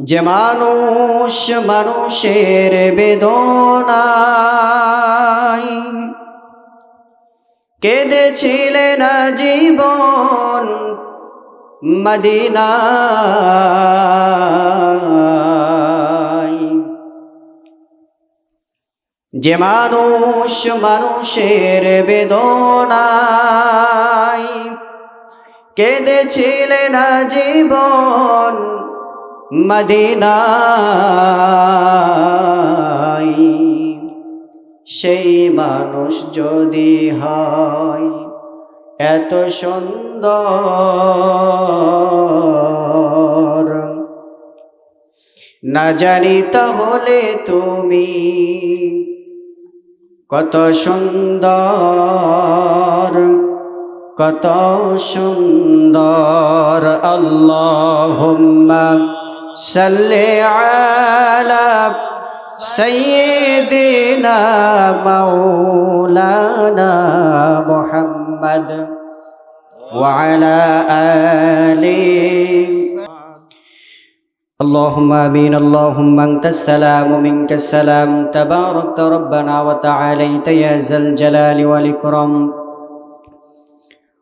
যে মানুষ মানুষের বেদনায় কেঁদেছিলেন জীবন মদিনায়। যে মানুষ মানুষের বেদনায় কেঁদেছিলেন জীবন মদিনায়। সেই মানুষ যদি হয় এত সুন্দর। না জানি তাহলে তুমি কত সুন্দর কত সুন্দর। আল্লাহুম্মা صل على سيدنا مولانا محمد وعلى آله اللهم آمين. اللهم أنت السلام منك السلام. تبارك ربنا وتعاليت يا ذا الجلال والإكرام.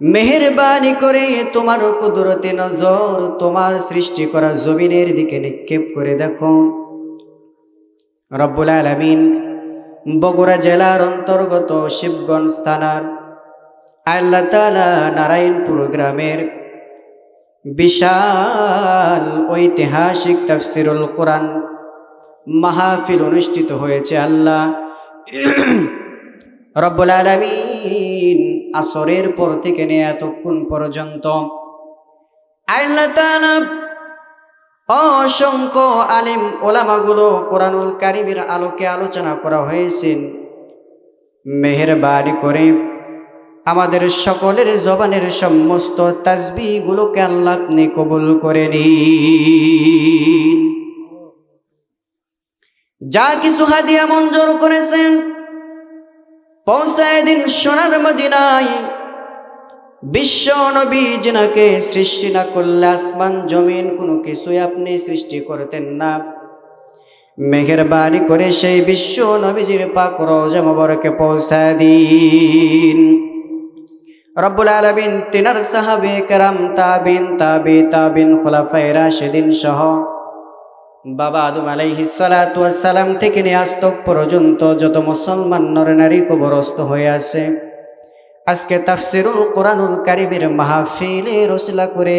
মেহেরবানি করে তোমার কুদরতে নজর, তোমার সৃষ্টি করা জমিনের দিকে নিক্ষেপ করে দেখো। রব্বুল আলামিন বগুড়া জেলার অন্তর্গত শিবগঞ্জ থানার আল্লাহ তাআলা নারায়ণপুর গ্রামের বিশাল ঐতিহাসিক তাফসিরুল কোরআন মাহফিল অনুষ্ঠিত হয়েছে। আল্লাহ রব্বুল আলামিন আসরের পর থেকে নিয়ে এতক্ষণ পর্যন্ত অসংখ্য আলিম ওলামাগুলো কোরআনুল কারিমের আলোকে আলোচনা করা হয়েছে মেহেরবানি করে আমাদের সকলের জবানের সমস্ত তাজবিগুলোকে আল্লাহ আপনি কবুল করে যা কিছু হাদিয়া মঞ্জুর করেছেন পৌঁছায় দিন সোনার মদিনায়। বিশ্ব নবী জিনাকে সৃষ্টি না করলে আসমান, জমিন কোনো কিছুই আপনি সৃষ্টি করতেন না। মেহেরবানি করে সেই বিশ্ব নবীজির পাক রোজা মোবারকে পৌঁছায় দিন। রব্বুল আলমিন তিনার সাহাবে কারাম, তাবিন, তাবি, তাবিন খোলাফাই রাশেদিন সহ বাবা আদম আলাইহিসালাম থেকে নিয়ে আস্তক পর্যন্ত যত মুসলমান নর নারী কবরস্থ হয়ে আছে, আজকে তাফসিরুল কোরআনুল কারিমের মাহফিলে রসিলা করে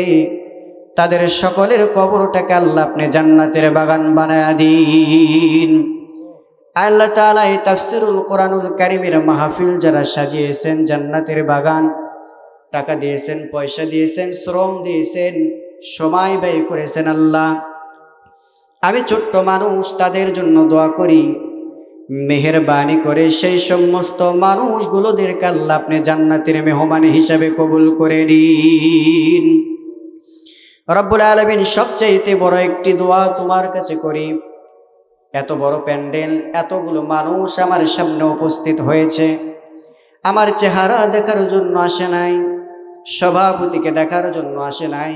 তাদের সকলের কবরটাকে আল্লাহ আপনি জান্নাতের বাগান বানায় দিন। আল্লাহ তাআলা এই তাফসিরুল কোরআনুল কারিমের মাহফিল যারা সাজিয়েছেন জান্নাতের বাগান, টাকা দিয়েছেন, পয়সা দিয়েছেন, শ্রম দিয়েছেন, সময় ব্যয় করেছেন আল্লাহ। আমি ছোট্ট মানুষ, তাদের জন্য দোয়া করি। মেহেরবানি করে সেই সমস্ত মানুষগুলোদেরকে আল্লাহ আপনি জান্নাতের মেহমান হিসাবে কবুল করে নিন। রব্বুল আলমিন সবচাইতে বড় একটি দোয়া তোমার কাছে করি। এত বড় প্যান্ডেল, এতগুলো মানুষ আমার সামনে উপস্থিত হয়েছে। আমার চেহারা দেখার জন্য আসে নাই, সভাপতিকে দেখার জন্য আসে নাই।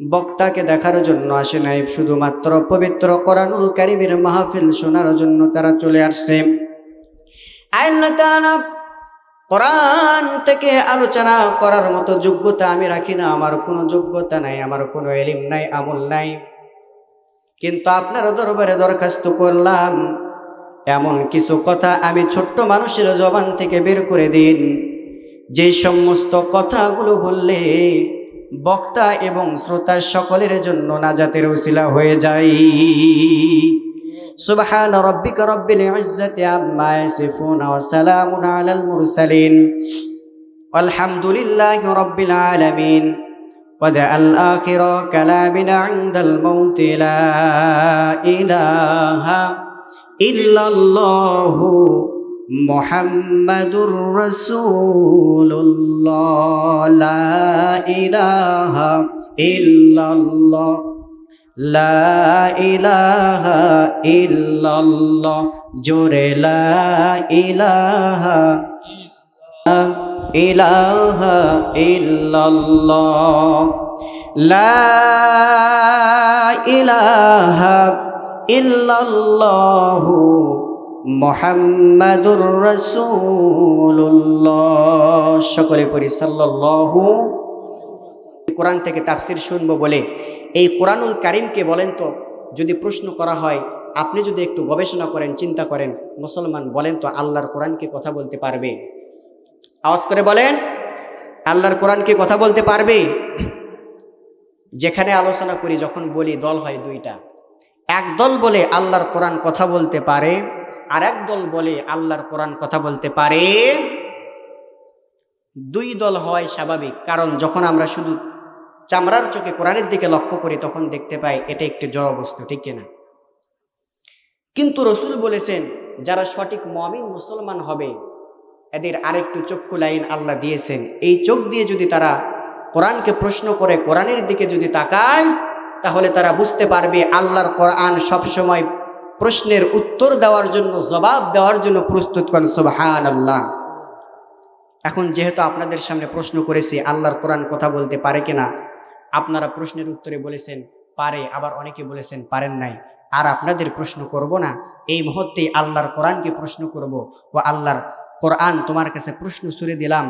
বক্তাকে দেখার জন্য আসে নাই, শুধুমাত্র পবিত্র কোরআনুল কারিমের মাহফিল শোনার জন্য তারা চলে আসছে। কোরআন থেকে আলোচনা করার মতো যোগ্যতা আমি রাখি না, আমার কোনো যোগ্যতা নাই, আমার কোনো এলিম নাই, আমল নাই। কিন্তু আপনার দরবারে দরখাস্ত করলাম, এমন কিছু কথা আমি ছোট্ট মানুষের জবান থেকে বের করে দিন যে সমস্ত কথাগুলো বললে বক্তা এবং শ্রোতা সকলের জন্য নাজাতের উসিলা হয়ে যায় সুবহান রব্বিকা রব্বিল ইজ্জাতি আম্মা ইয়াসিফুন ওয়া সালামুন আলাল মুরসালিন আলহামদুলিল্লাহি রব্বিল আলামিন ودع الآخر كلامنا عند الموت لا إله إلا الله محمد رسول الله لا إله إلا الله لا إله إلا الله جور لا إله إله إلا মোহাম্মদুর রসুল্লাহ সকলে পড়ি, সাল্লাল্লাহু কোরআন থেকে তাফসির শুনব বলে। এই কোরআনুল কারিমকে বলেন তো, যদি প্রশ্ন করা হয়, আপনি যদি একটু গবেষণা করেন, চিন্তা করেন, মুসলমান বলেন তো আল্লাহর কোরআনকে কথা বলতে পারবে? আওয়াজ করে বলেন, আল্লাহর কোরআনকে কথা বলতে পারবে? যেখানে আলোচনা করি, যখন বলি, দল হয় দুইটা। এক দল বলে আল্লাহর কোরআন কথা বলতে পারে আর এক দল বলে আল্লাহর কোরআন কথা বলতে পারে, দুই দল হওয়াই স্বাভাবিক। কারণ যখন আমরা শুধু চামড়ার চোখে কোরআনের দিকে লক্ষ্য করি, তখন দেখতে পাই এটা একটি জড় বস্তু, ঠিক কিনা? কিন্তু রসুল বলেছেন, যারা সঠিক মমিন মুসলমান হবে, এদের আরেকটু চক্ষু লাইন আল্লাহ দিয়েছেন। এই চোখ দিয়ে যদি তারা কোরআনকে প্রশ্ন করে, কোরআনের দিকে যদি তাকায়, তাহলে তারা বুঝতে পারবে আল্লাহর কোরআন সবসময় প্রশ্নের উত্তর দেওয়ার জন্য, জবাব দেওয়ার জন্য প্রস্তুত করেন সুবহান আল্লাহ এখন যেহেতু আপনাদের সামনে প্রশ্ন করেছি, আল্লাহর কোরআন কথা বলতে পারে কিনা, আপনারা প্রশ্নের উত্তরে বলেছেন, পারে। আবার অনেকে বলেছেন, পারেন নাই। আর আপনাদের প্রশ্ন করব না। এই মুহূর্তে আল্লাহর কোরআনকে প্রশ্ন করব ও আল্লাহর কোরআন তোমার কাছে প্রশ্ন সুরে দিলাম।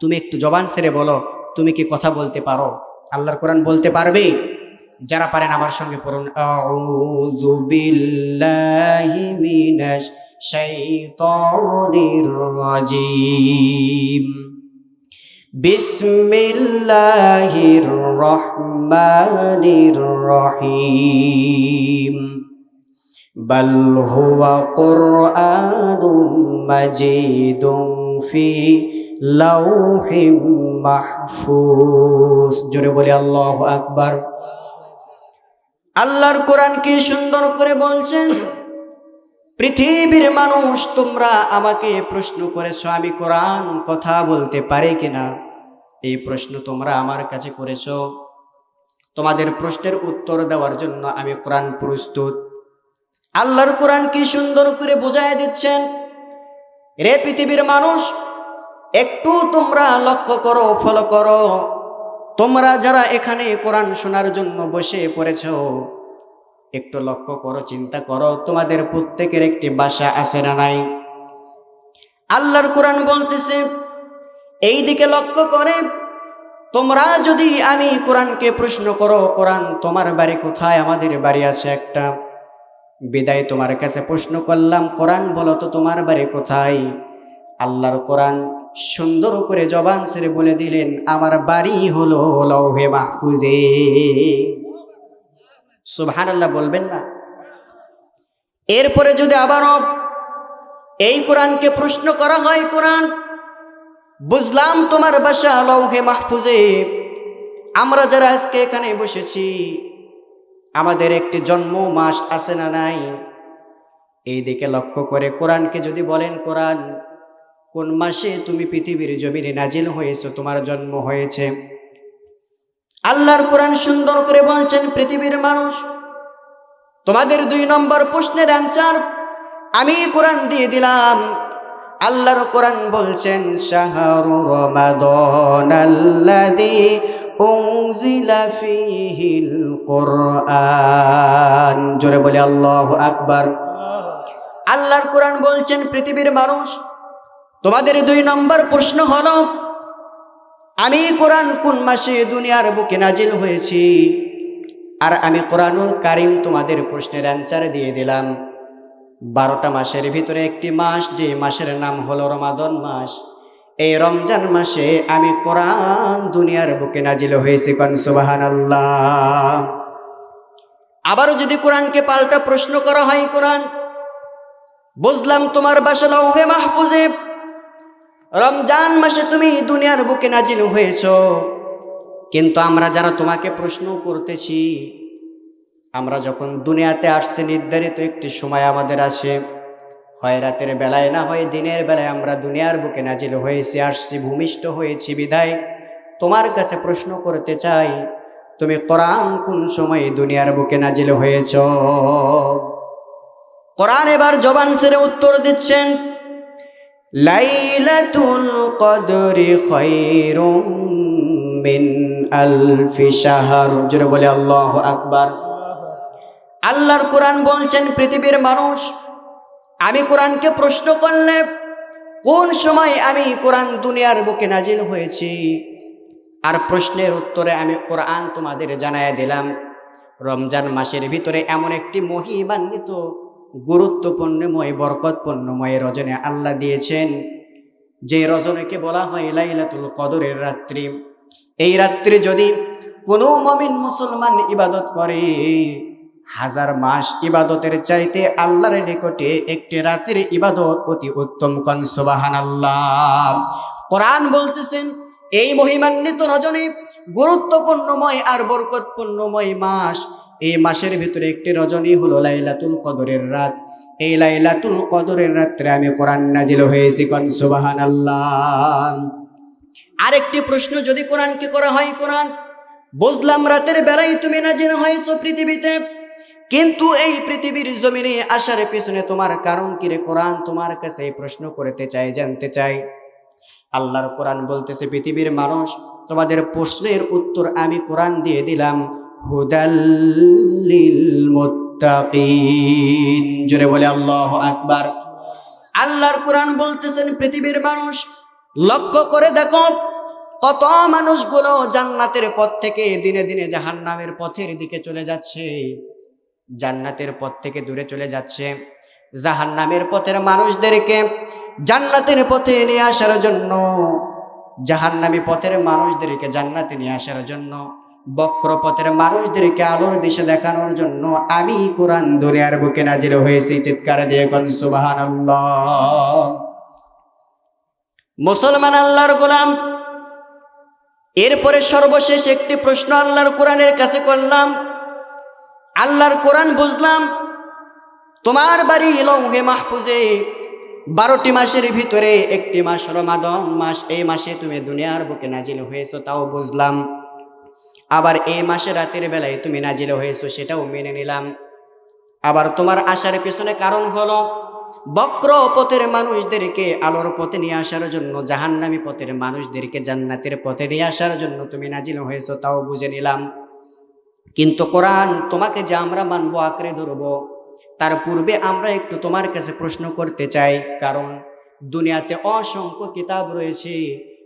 তুমি একটু জবান সেরে বলো, তুমি কি কথা বলতে পারো? আল্লাহর কোরআন বলতে পারবে? যারা পারেন আমার সঙ্গে পড়ুন আউযু বিল্লাহি মিনাশ শাইতানির রাজিম বিসমিল্লাহির রহমানির রহিম بل هو قرآن مجيد في لوح محفوظ জোরে বলি আল্লাহ আকবার আল্লাহর কোরআন কি সুন্দর করে বলছেন? পৃথিবীর মানুষ, তোমরা আমাকে প্রশ্ন করেছ, আমি কোরআন কথা বলতে পারি কিনা? এই প্রশ্ন তোমরা আমার কাছে করেছ। তোমাদের প্রশ্নের উত্তর দেওয়ার জন্য আমি কোরআন প্রস্তুত। আল্লাহর কোরআন কি সুন্দর করে বোঝায় দিচ্ছেন? রে পৃথিবীর মানুষ, একটু তোমরা লক্ষ্য করো ফলো করো। তোমরা যারা এখানে কোরআন শোনার জন্য বসে পড়েছ, একটু লক্ষ্য করো, চিন্তা করো, তোমাদের প্রত্যেকের একটি বাসা আছে না নাই? আল্লাহর কোরআন বলতেছে এই দিকে লক্ষ্য করে, তোমরা যদি আমি কোরআনকে প্রশ্ন করো, কোরআন তোমার বাড়ি কোথায়? আমাদের বাড়ি আছে একটা। বিদায় তোমার কাছে প্রশ্ন করলাম, কোরআন বলো তো তোমার বাড়ি কোথায়? আল্লাহর কোরআন সুন্দর করে জবান ছেড়ে বলে দিলেন, আমার বাড়ি হলো লৌহে মাহফুজে। সুবহান আল্লাহ বলবেন না। এরপরে যদি আবারও এই কোরআনকে প্রশ্ন করা হয়, কোরআন, বুঝলাম তোমার বাসা লৌহে মাহফুজে। আমরা যারা আজকে এখানে বসেছি, আমাদের একটি জন্ম মাস আছে না নাই? এই দিকে লক্ষ্য করে কোরআনকে যদি বলেন, কোরআন কোন মাসে তুমি পৃথিবীর জমিনে নাজিল হয়েছে? তোমার জন্ম হয়েছে। আল্লাহর কোরআন সুন্দর করে বলছেন, পৃথিবীর মানুষ, তোমাদের দুই নম্বর প্রশ্নের অ্যান্সার আমি কোরআন দিয়ে দিলাম। আল্লাহর কোরআন বলছেন কোরআন। জোরে বলে, আল্লাহু আকবার। আল্লাহর কোরআন বলছেন, পৃথিবীর মানুষ তোমাদের দুই নম্বর প্রশ্ন হলো, আমি কোরআন কোন মাসে দুনিয়ার বুকে নাজিল হয়েছি? আর আমি কোরআনুল কারিম তোমাদের প্রশ্নের অ্যান্সার দিয়ে দিলাম। বারোটা মাসের ভিতরে একটি মাস, যে মাসের নাম হলো রমাদন মাস। এই রমজান মাসে আমি কোরআন দুনিয়ার বুকে নাজিল হয়েছি, কন সুবাহান আল্লাহ আবারও যদি কোরআনকে পাল্টা প্রশ্ন করা হয়, কোরআন, বুঝলাম তোমার বাসা লৌহে মাহফুজে রমজান মাসে তুমি দুনিয়ার বুকে নাজিল হয়েছ। কিন্তু আমরা যারা তোমাকে প্রশ্ন করতেছি, আমরা যখন দুনিয়াতে আসছি, নির্ধারিত একটি সময় আমাদের আসে। হয় রাতের বেলায় না হয় দিনের বেলায় আমরা দুনিয়ার বুকে নাজিল হয়েছি, আসছি, ভূমিষ্ঠ হয়েছি, বিদায়। তোমার কাছে প্রশ্ন করতে চাই, তুমি কোরআন কোন সময় দুনিয়ার বুকে নাজিল হয়েছ? কোরআন এবার জবান সেরে উত্তর দিচ্ছেন লাইলাতুল কদরি খায়রুম মিন আলফি শাহর। জোরে বলে আল্লাহু আকবার। আল্লাহর কোরআন বলছেন, পৃথিবীর মানুষ, আমি কোরআনকে প্রশ্ন করলে, কোন সময় আমি কোরআন দুনিয়ার বুকে নাজিল হয়েছি? আর প্রশ্নের উত্তরে আমি কোরআন তোমাদের জানায় দিলাম, রমজান মাসের ভিতরে এমন একটি মহিমান্বিত গুরুত্বপূর্ণময়, বরকতপূর্ণময় রজনে আল্লাহ দিয়েছেন। যে রজনীকে বলা হয় লাইলাতুল কদরের রাত্রি। এই রাত্রি যদি কোনো মমিন মুসলমান ইবাদত করে, হাজার মাস ইবাদতের চাইতে আল্লাহর নিকটে একটি রাতের ইবাদত অতি উত্তম কন সুবাহান আল্লাহ কোরআন বলতেছেন, এই মহিমান্বিত রজনী গুরুত্বপূর্ণময় আর বরকতপূর্ণময় মাস। এই মাসের ভিতরে একটি রজনী হলো লাইলাতুল কদরের রাত। এই লাইলাতুল কদরের রাত্রে আমি কোরআন নাজিল হয়েছি কন সুবাহান আল্লাহ আরেকটি প্রশ্ন, যদি কোরআনকে করা হয়? কোরআন? বুঝলাম রাতের বেলায় তুমি নাজিল হয়েছো পৃথিবীতে। কিন্তু এই পৃথিবীর জমিনে আসার পিছনে তোমার কারণ কি রে? কোরআন তোমার কাছে এই প্রশ্ন করতে চাই জানতে চাই আল্লাহর কোরআন বলতেছে, পৃথিবীর মানুষ, তোমাদের প্রশ্নের উত্তর আমি কোরআন দিয়ে দিলাম। হুদাল্লিল মুত্তাকিন জোরে বলে আল্লাহ আকবার। আল্লাহর কোরআন বলতেছেন, পৃথিবীর মানুষ, লক্ষ্য করে দেখো, কত মানুষগুলো জান্নাতের পথ থেকে দিনে দিনে জাহান্নামের পথের দিকে চলে যাচ্ছে। জান্নাতের পথ থেকে দূরে চলে যাচ্ছে। জাহান্নামের পথের মানুষদেরকে জান্নাতের পথে নিয়ে আসার জন্য, জাহান্নামী পথের মানুষদেরকে জান্নাতে নিয়ে আসার জন্য বক্র পথের মানুষদেরকে আলোর দিশে দেখানোর জন্য আমি কোরআন দুনিয়ার বুকে নাজির হয়েছি চিৎকার দিয়ে কোন সুবাহান মুসলমান আল্লাহর গোলাম, এরপরে সর্বশেষ একটি প্রশ্ন আল্লাহর কোরআনের কাছে করলাম। আল্লাহর কোরআন বুঝলাম, তোমার বাড়ি লৌহে মাহফুজে বারোটি মাসের ভিতরে একটি মাস রমাদন মাস, এই মাসে তুমি দুনিয়ার বুকে নাজিল হয়েছো, তাও বুঝলাম। আবার এই মাসে রাতের বেলায় তুমি নাজিল হয়েছো, সেটাও মেনে নিলাম। আবার তোমার আসার পেছনে কারণ হলো, বক্র পথের মানুষদেরকে আলোর পথে নিয়ে আসার জন্য, জাহান্নামী পথের মানুষদেরকে জান্নাতের পথে নিয়ে আসার জন্য তুমি নাজিল হয়েছো, তাও বুঝে নিলাম। কিন্তু কোরআন তোমাকে যে আমরা মানবো, আঁকড়ে ধরবো, তার পূর্বে আমরা একটু তোমার কাছে প্রশ্ন করতে চাই, কারণ দুনিয়াতে অসংখ্য কিতাব রয়েছে।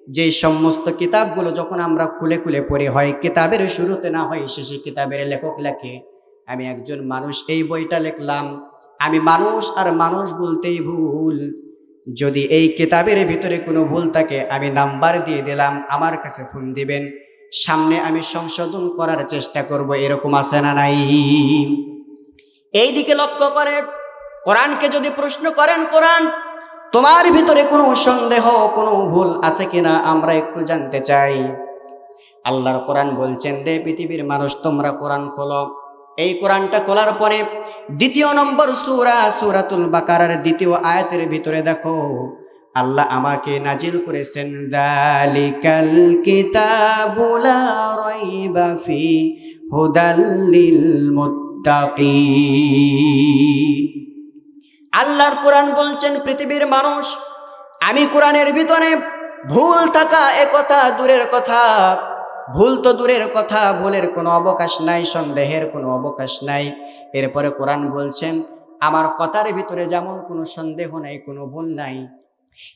যে সমস্ত কিতাবগুলো যখন আমরা খুলে খুলে পড়ি, হয় কিতাবের শুরুতে না হয় শেষে কিতাবের লেখক লেখে, আমি একজন মানুষ এই বইটা লিখলাম, আমি মানুষ আর মানুষ বলতেই ভুল। যদি এই কিতাবের ভিতরে কোনো ভুল থাকে, আমি নাম্বার দিয়ে দিলাম, আমার কাছে ফোন দিবেন, সামনে আমি সংশোধন করার চেষ্টা করব, এরকম আছে না নাই? এই দিকে লক্ষ্য করে, কোরআনকে যদি প্রশ্ন করেন, কোরআন তোমার ভিতরে কোনো সন্দেহ, কোনো ভুল আছে কিনা আমরা একটু জানতে চাই। আল্লাহর কোরআন বলছেন রে পৃথিবীর মানুষ, তোমরা কোরআন খোলো। এই কোরআনটা খোলার পরে দ্বিতীয় নম্বর সুরা, সুরাতুল বাকারার দ্বিতীয় আয়াতের ভিতরে দেখো, আল্লাহ আমাকে নাজিল করেছেন, দালিকাল কিতাবুলা আল্লাহর কোরআন বলছেন, পৃথিবীর মানুষ, আমি কোরআনের ভিতরে ভুল থাকা একথা দূরের কথা, ভুল তো দূরের কথা, ভুলের কোনো অবকাশ নাই, সন্দেহের কোনো অবকাশ নাই। এরপরে কোরআন বলছেন, আমার কথার ভিতরে যেমন কোনো সন্দেহ নাই, কোনো ভুল নাই,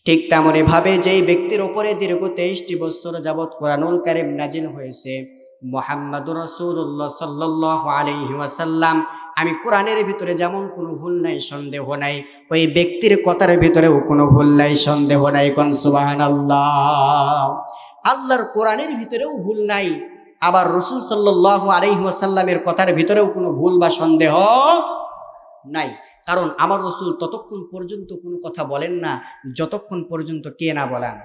ঠিক তেমনই ভাবে যেই ব্যক্তির ওপরে দীর্ঘ তেইশটি বছর যাবৎ কোরআনুল কারিম নাজিল হয়েছে মোহাম্মদ রসুল্লাহ সাল্লাহ আলহি আমি কোরআনের ভিতরে যেমন কোনো ভুল নাই, সন্দেহ নাই, ওই ব্যক্তির কথার ভিতরেও কোনো ভুল নাই, সন্দেহ নাই, কোন সুবাহান আল্লাহ আল্লাহর কোরআনের ভিতরেও ভুল নাই, আবার রসুল সাল্লাহ আলহি ওয়াসাল্লামের কথার ভিতরেও কোনো ভুল বা সন্দেহ নাই। কারণ আমার রসুল ততক্ষণ পর্যন্ত কোনো কথা বলেন না, যতক্ষণ পর্যন্ত কে না বলেন।